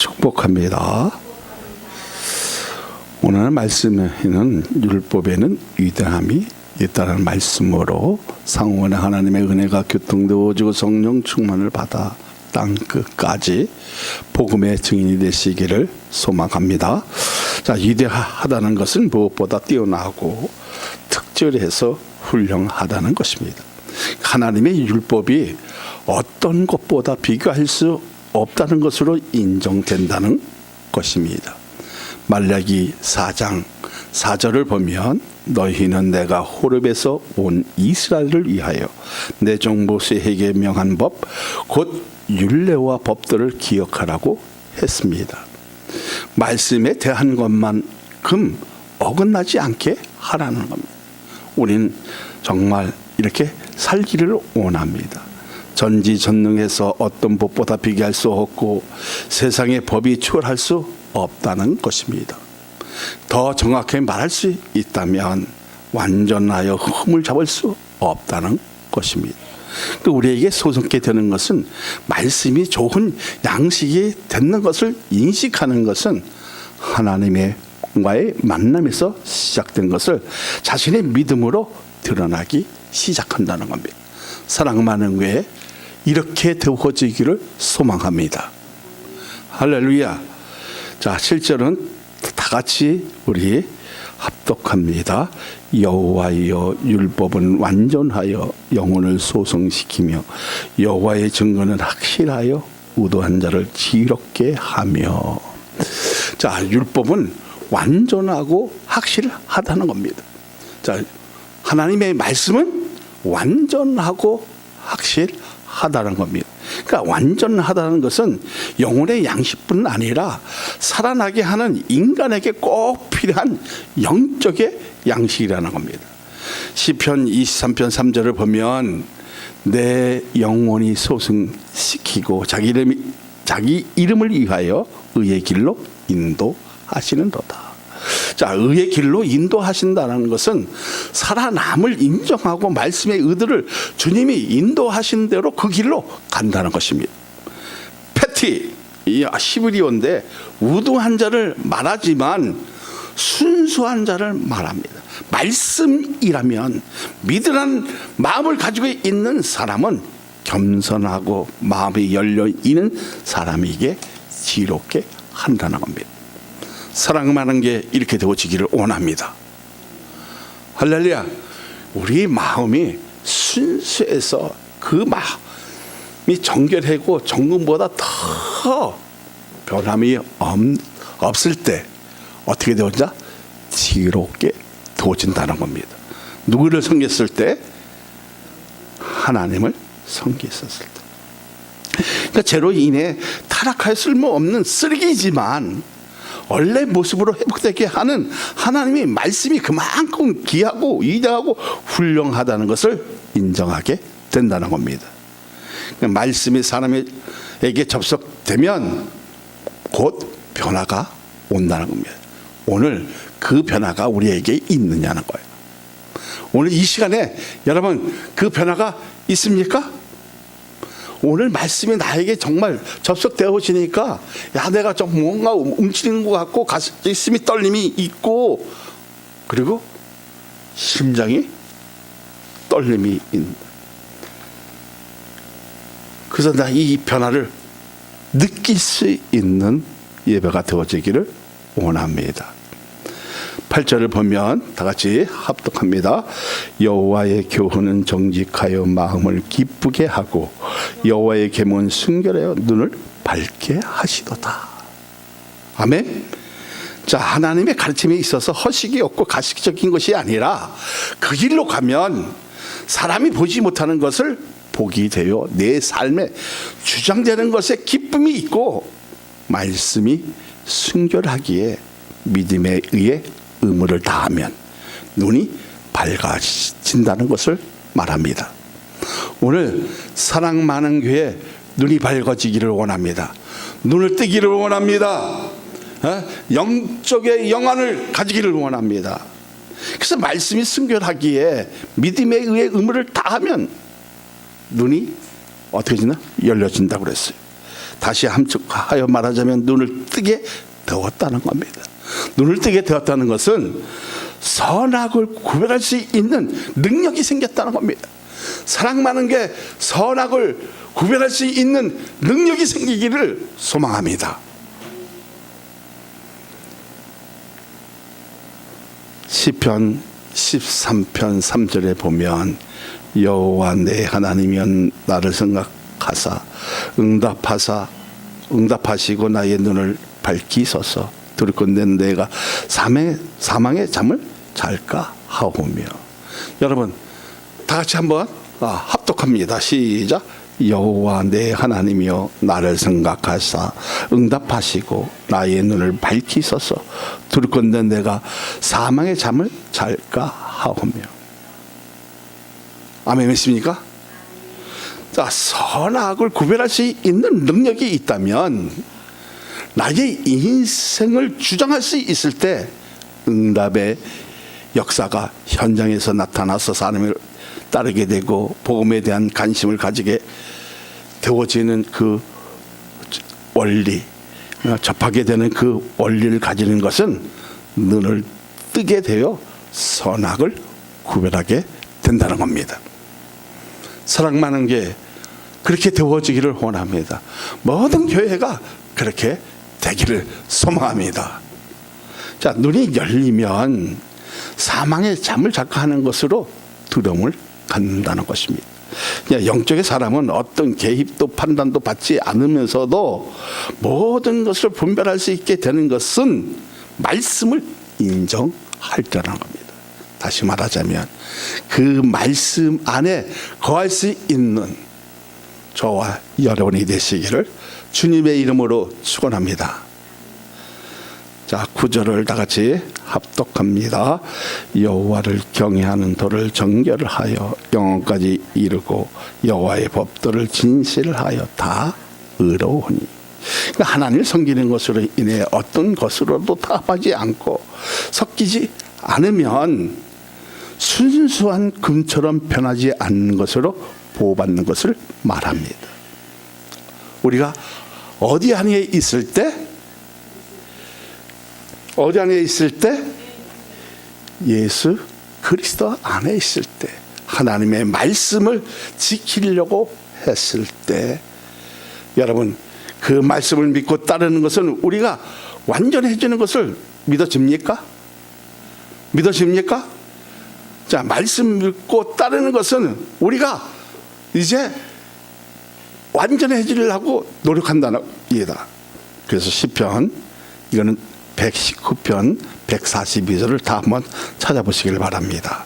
축복합니다. 오늘 말씀에는 율법에는 위대함이 있다는 말씀으로 상원의 하나님의 은혜가 교통되어지고 성령 충만을 받아 땅 끝까지 복음의 증인이 되시기를 소망합니다. 자, 위대하다는 것은 무엇보다 뛰어나고 특별해서 훌륭하다는 것입니다. 하나님의 율법이 어떤 것보다 비교할 수 없다는 것으로 인정된다는 것입니다. 말라기 4장 4절을 보면 너희는 내가 호렙에서 온 이스라엘을 위하여 내 종 모세에게 명한 법 곧 율례와 법들을 기억하라고 했습니다. 말씀에 대한 것만큼 어긋나지 않게 하라는 겁니다. 우리는 정말 이렇게 살기를 원합니다. 전지전능해서 어떤 법보다 비교할 수 없고 세상의 법이 추월할 수 없다는 것입니다. 더 정확하게 말할 수 있다면 완전하여 흠을 잡을 수 없다는 것입니다. 그 우리에게 소송케 되는 것은 말씀이 좋은 양식이 되는 것을 인식하는 것은 하나님의 과의 만남에서 시작된 것을 자신의 믿음으로 드러나기 시작한다는 겁니다. 사랑 많은 외에 이렇게 되어지기를 소망합니다. 할렐루야. 자, 7절은 다 같이 우리 합독합니다. 여호와여 율법은 완전하여 영혼을 소성시키며 여호와의 증거는 확실하여 우도한 자를 지롭게 하며 자, 율법은 완전하고 확실하다는 겁니다. 자, 하나님의 말씀은 완전하고 확실하다 는 겁니다. 그러니까 완전하다는 것은 영혼의 양식뿐 아니라 살아나게 하는 인간에게 꼭 필요한 영적의 양식이라는 겁니다. 시편 23편 3절을 보면 내 영혼이 소승시키고 자기 이름이 자기 이름을 위하여 의의 길로 인도하시는도다. 자, 의의 길로 인도하신다는 것은 살아남을 인정하고 말씀의 의도를 주님이 인도하신 대로 그 길로 간다는 것입니다. 패티, 이 시브리온데 우두한 자를 말하지만 순수한 자를 말합니다. 말씀이라면 믿으란 마음을 가지고 있는 사람은 겸손하고 마음이 열려 있는 사람에게 지롭게 한다는 겁니다. 사랑하는 게 이렇게 되어지기를 원합니다. 할렐루야. 우리 마음이 순수해서 그 마음이 정결하고 정금보다 더 변함이 없, 없을 때 어떻게 되었냐? 지롭게 되어진다는 겁니다. 누구를 섬겼을 때? 하나님을 섬겼었을 때. 그러니까 죄로 인해 타락할 쓸모없는 쓰레기지만 원래 모습으로 회복되게 하는 하나님의 말씀이 그만큼 귀하고 위대하고 훌륭하다는 것을 인정하게 된다는 겁니다. 그러니까 말씀이 사람에게 접속되면 곧 변화가 온다는 겁니다. 오늘 그 변화가 우리에게 있느냐는 거예요. 오늘 이 시간에 여러분 그 변화가 있습니까? 오늘 말씀이 나에게 정말 접속되어지니까 야 내가 좀 뭔가 움츠리는 것 같고 가슴이 떨림이 있고 그리고 심장이 떨림이 있는 그래서 나 이 변화를 느낄 수 있는 예배가 되어지기를 원합니다. 8절을 보면 다 같이 합독합니다. 여호와의 교훈은 정직하여 마음을 기쁘게 하고 여호와의 계명은 순결하여 눈을 밝게 하시도다. 아멘. 자, 하나님의 가르침에 있어서 허식이 없고 가식적인 것이 아니라 그 길로 가면 사람이 보지 못하는 것을 보게 되어 내 삶에 주장되는 것에 기쁨이 있고 말씀이 순결하기에 믿음에 의해 의무를 다하면 눈이 밝아진다는 것을 말합니다. 오늘 사랑 많은 교회 눈이 밝아지기를 원합니다. 눈을 뜨기를 원합니다. 어? 영적의 영안을 가지기를 원합니다. 그래서 말씀이 순결하기에 믿음에 의해 의무를 다하면 눈이 어떻게 되나 열려진다고 그랬어요. 다시 함축하여 말하자면 눈을 뜨게 되었다는 겁니다. 눈을 뜨게 되었다는 것은 선악을 구별할 수 있는 능력이 생겼다는 겁니다. 사랑 많은 게 선악을 구별할 수 있는 능력이 생기기를 소망합니다. 시편 13편 3절에 보면 여호와 내 하나님이여 나를 생각하사 응답하사 응답하시고 나의 눈을 밝히소서 들건데 내가 사망의, 사망의 잠을 잘까 하오며. 여러분 다 같이 한번 아, 합독합니다. 시작. 여호와 내 하나님이여 나를 생각하사 응답하시고 나의 눈을 밝히소서 들건데 내가 사망의 잠을 잘까 하오며. 아멘 믿습니까? 자, 선악을 구별할 수 있는 능력이 있다면 나의 인생을 주장할 수 있을 때 응답의 역사가 현장에서 나타나서 사람을 따르게 되고 복음에 대한 관심을 가지게 되어지는 그 원리 어, 접하게 되는 그 원리를 가지는 것은 눈을 뜨게 되어 선악을 구별하게 된다는 겁니다. 사랑 많은 게 그렇게 되어지기를 원합니다. 모든 교회가 그렇게 되기를 소망합니다. 자, 눈이 열리면 사망의 잠을 작가하는 것으로 두려움을 갖는다는 것입니다. 영적의 사람은 어떤 개입도 판단도 받지 않으면서도 모든 것을 분별할 수 있게 되는 것은 말씀을 인정할 때라는 겁니다. 다시 말하자면 그 말씀 안에 거할 수 있는 저와 여러분이 되시기를 주님의 이름으로 축원합니다. 자, 구절을 다 같이 합독합니다. 여호와를 경외하는 도를 정결하여 영원까지 이르고 여호와의 법도를 진실하여 다 의로우니. 그러니까 하나님을 섬기는 것으로 인해 어떤 것으로도 타협하지 않고 섞이지 않으면 순수한 금처럼 변하지 않는 것으로 보호받는 것을 말합니다. 우리가 어디 안에 있을 때 어디 안에 있을 때 예수 그리스도 안에 있을 때 하나님의 말씀을 지키려고 했을 때 여러분 그 말씀을 믿고 따르는 것은 우리가 완전해지는 것을 믿어집니까? 믿어집니까? 자, 말씀 믿고 따르는 것은 우리가 이제 완전해지려고 노력한다는 이다. 그래서 시편 이거는 119편 142절을 다 한번 찾아보시길 바랍니다.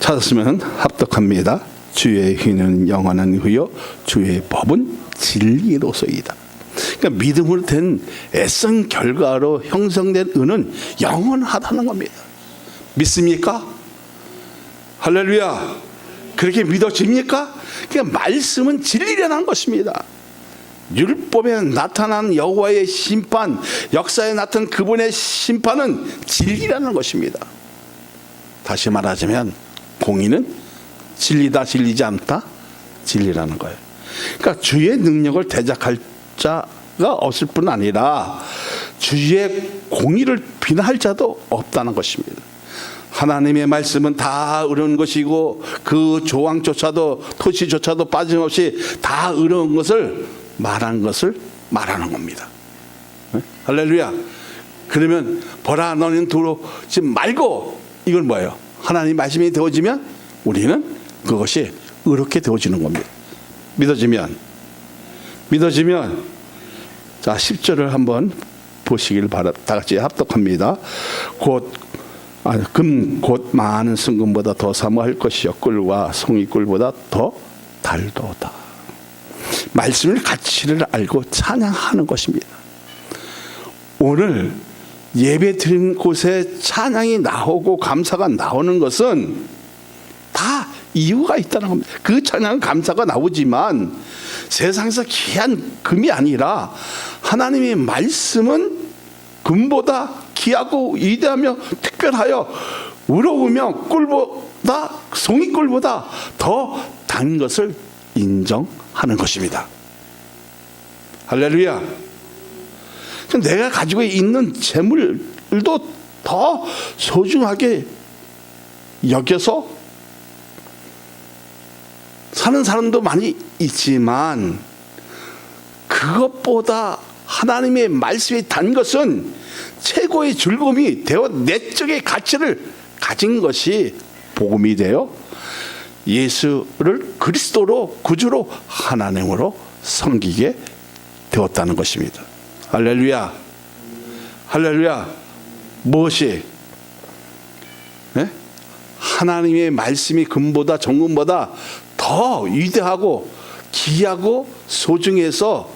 찾았으면 합독합니다. 주의 휘는 영원한 후요 주의 법은 진리로소이다. 그러니까 믿음으로 된 애써 결과로 형성된 은은 영원하다는 겁니다. 믿습니까? 할렐루야. 그렇게 믿어집니까? 그러니까 말씀은 진리라는 것입니다. 율법에 나타난 여호와의 심판, 역사에 나타난 그분의 심판은 진리라는 것입니다. 다시 말하자면 공의는 진리다 진리지 않다 진리라는 거예요. 그러니까 주의 능력을 대적할 자가 없을 뿐 아니라 주의 공의를 비난할 자도 없다는 것입니다. 하나님의 말씀은 다 의로운 것이고 그 조항조차도 토시조차도 빠짐없이 다 의로운 것을 말한 것을 말하는 겁니다. 네? 할렐루야. 그러면 보라 너는 들어오지 말고 이건 뭐예요? 하나님 말씀이 되어지면 우리는 그것이 의롭게 되어지는 겁니다. 믿어지면 믿어지면 자 10절을 한번 보시길 바라 다 같이 합독합니다. 곧 아, 금곧 많은 순금보다 더 사모할 것이요 꿀과 송이꿀보다 더 달도다. 말씀을 가치를 알고 찬양하는 것입니다. 오늘 예배 드린 곳에 찬양이 나오고 감사가 나오는 것은 다 이유가 있다는 겁니다. 그 찬양 감사가 나오지만 세상에서 귀한 금이 아니라 하나님의 말씀은 금보다 귀하고 위대하며 특별하여 우러우면 꿀보다 송이 꿀보다 더 단 것을 인정하는 것입니다. 할렐루야. 내가 가지고 있는 재물도 더 소중하게 여겨서 사는 사람도 많이 있지만 그것보다 하나님의 말씀이 단 것은 최고의 즐거움이 되어 내적의 가치를 가진 것이 복음이 되어 예수를 그리스도로 구주로 하나님으로 섬기게 되었다는 것입니다. 할렐루야. 할렐루야. 무엇이 예? 하나님의 말씀이 금보다 정금보다 더 위대하고 귀하고 소중해서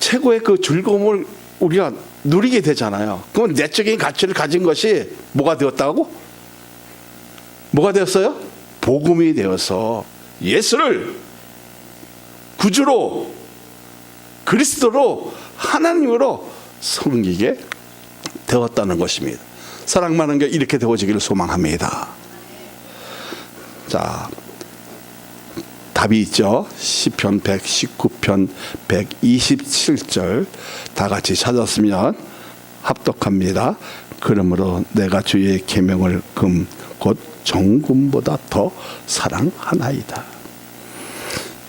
최고의 그 즐거움을 우리가 누리게 되잖아요. 그건 내적인 가치를 가진 것이 뭐가 되었다고? 뭐가 되었어요? 복음이 되어서 예수를 구주로 그리스도로 하나님으로 섬기게 되었다는 것입니다. 사랑 많은 게 이렇게 되어지기를 소망합니다. 자, 답이 있죠. 시편 119편 127절 다 같이 찾았으면 합독합니다. 그러므로 내가 주의 계명을 금 곧 정금보다 더 사랑하나이다.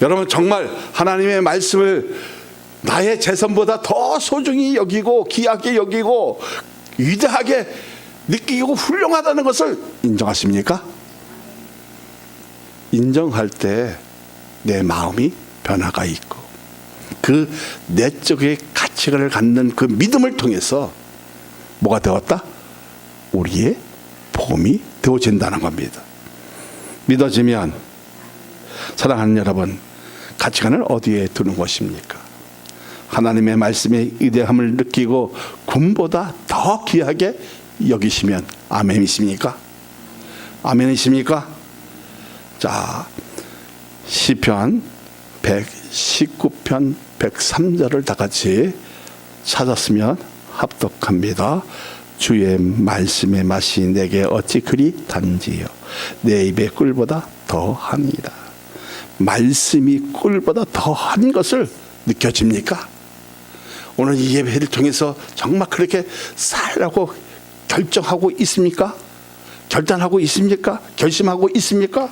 여러분 정말 하나님의 말씀을 나의 재산보다 더 소중히 여기고 귀하게 여기고 위대하게 느끼고 훌륭하다는 것을 인정하십니까? 인정할 때 내 마음이 변화가 있고 그 내적의 가치를 갖는 그 믿음을 통해서 뭐가 되었다? 우리의 복음이 되어진다는 겁니다. 믿어지면 사랑하는 여러분 가치관을 어디에 두는 것입니까? 하나님의 말씀의 위대함을 느끼고 군보다 더 귀하게 여기시면 아멘이십니까? 아멘이십니까? 자, 시편 119편 103절을 다 같이 찾았으면 합독합니다. 주의 말씀의 맛이 내게 어찌 그리 단지요 내 입의 꿀보다 더합니다. 말씀이 꿀보다 더한 것을 느껴집니까? 오늘 이 예배를 통해서 정말 그렇게 살라고 결정하고 있습니까? 결단하고 있습니까? 결심하고 있습니까?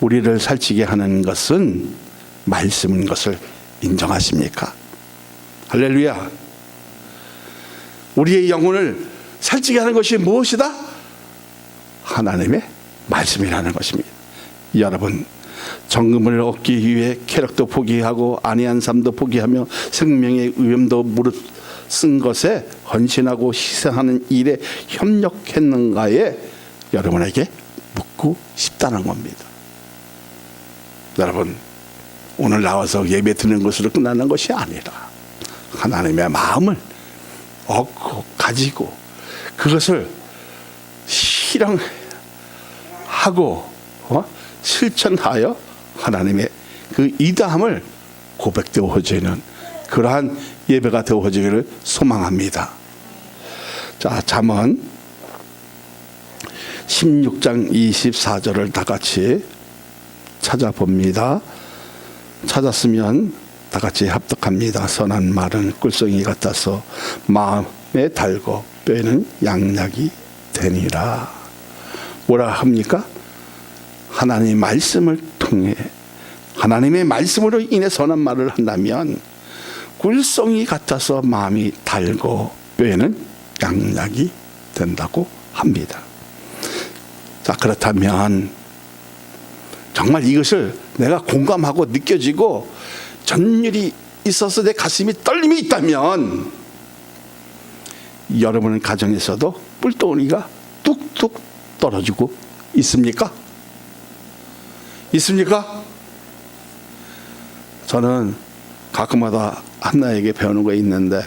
우리를 살찌게 하는 것은 말씀인 것을 인정하십니까? 할렐루야. 우리의 영혼을 살찌게 하는 것이 무엇이다? 하나님의 말씀이라는 것입니다. 여러분, 정금을 얻기 위해 쾌락도 포기하고 안이한 삶도 포기하며 생명의 위험도 무릎 쓴 것에 헌신하고 희생하는 일에 협력했는가에 여러분에게 묻고 싶다는 겁니다. 여러분, 오늘 나와서 예배 드리는 것으로 끝나는 것이 아니라 하나님의 마음을 얻고 가지고 그것을 실행하고 어? 실천하여 하나님의 그 이다함을 고백되어지는 그러한 예배가 되어지기를 소망합니다. 자, 잠언 16장 24절을 다 같이 찾아봅니다. 찾았으면 다 같이 합독합니다. 선한 말은 꿀송이 같아서 마음에 달고 뼈에는 양약이 되니라. 뭐라 합니까? 하나님의 말씀을 통해 하나님의 말씀으로 인해 선한 말을 한다면 꿀송이 같아서 마음이 달고 뼈에는 양약이 된다고 합니다. 자, 그렇다면 정말 이것을 내가 공감하고 느껴지고 전율이 있어서 내 가슴이 떨림이 있다면 여러분 가정에서도 뿔덩이가 뚝뚝 떨어지고 있습니까? 있습니까? 저는 가끔마다 한나에게 배우는 거 있는데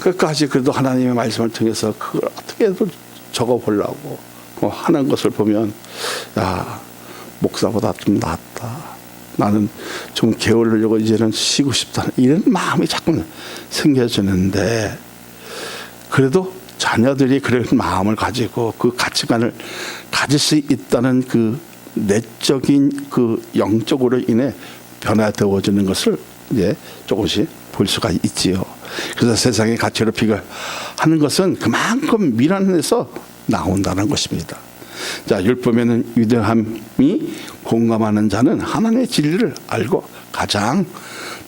끝까지 그래도 하나님의 말씀을 통해서 그걸 어떻게든 적어 보려고 하는 것을 보면 야 목사보다 좀 낫다. 나는 좀 게으르려고 이제는 쉬고 싶다. 이런 마음이 자꾸 생겨지는데 그래도 자녀들이 그런 마음을 가지고 그 가치관을 가질 수 있다는 그 내적인 그 영적으로 인해 변화되어지는 것을 이제 조금씩 볼 수가 있지요. 그래서 세상의 가치로 비교하는 것은 그만큼 미련에서 나온다는 것입니다. 자, 율법에는 위대함이 공감하는 자는 하나님의 진리를 알고 가장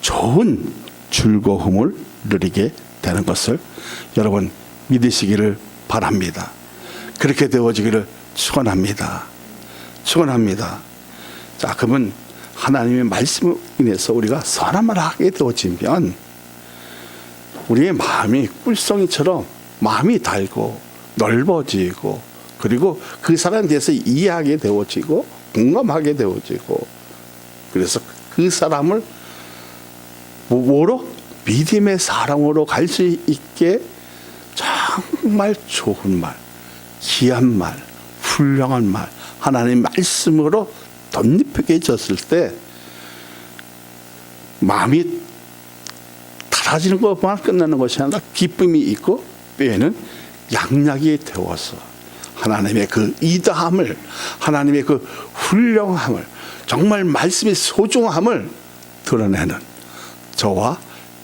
좋은 즐거움을 누리게 되는 것을 여러분 믿으시기를 바랍니다. 그렇게 되어지기를 축원합니다. 축원합니다. 자, 그러면 하나님의 말씀으로 인해서 우리가 선함을 하게 되어지면 우리의 마음이 꿀송이처럼 마음이 달고 넓어지고 그리고 그 사람에 대해서 이해하게 되어지고 공감하게 되어지고 그래서 그 사람을 뭐로? 믿음의 사랑으로 갈 수 있게 정말 좋은 말, 귀한 말, 훌륭한 말, 하나님 말씀으로 덧입히게 졌을 때 마음이 달아지는 것만 끝나는 것이 아니라 기쁨이 있고 뼈에는 양약이 되어서 하나님의 그 이다함을 하나님의 그 훌륭함을 정말 말씀의 소중함을 드러내는 저와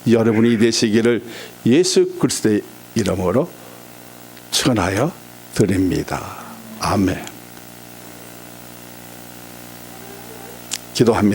여러분이 되시기를 예수 그리스도의 이름으로 축원하여 드립니다. 아멘. 기도합니다.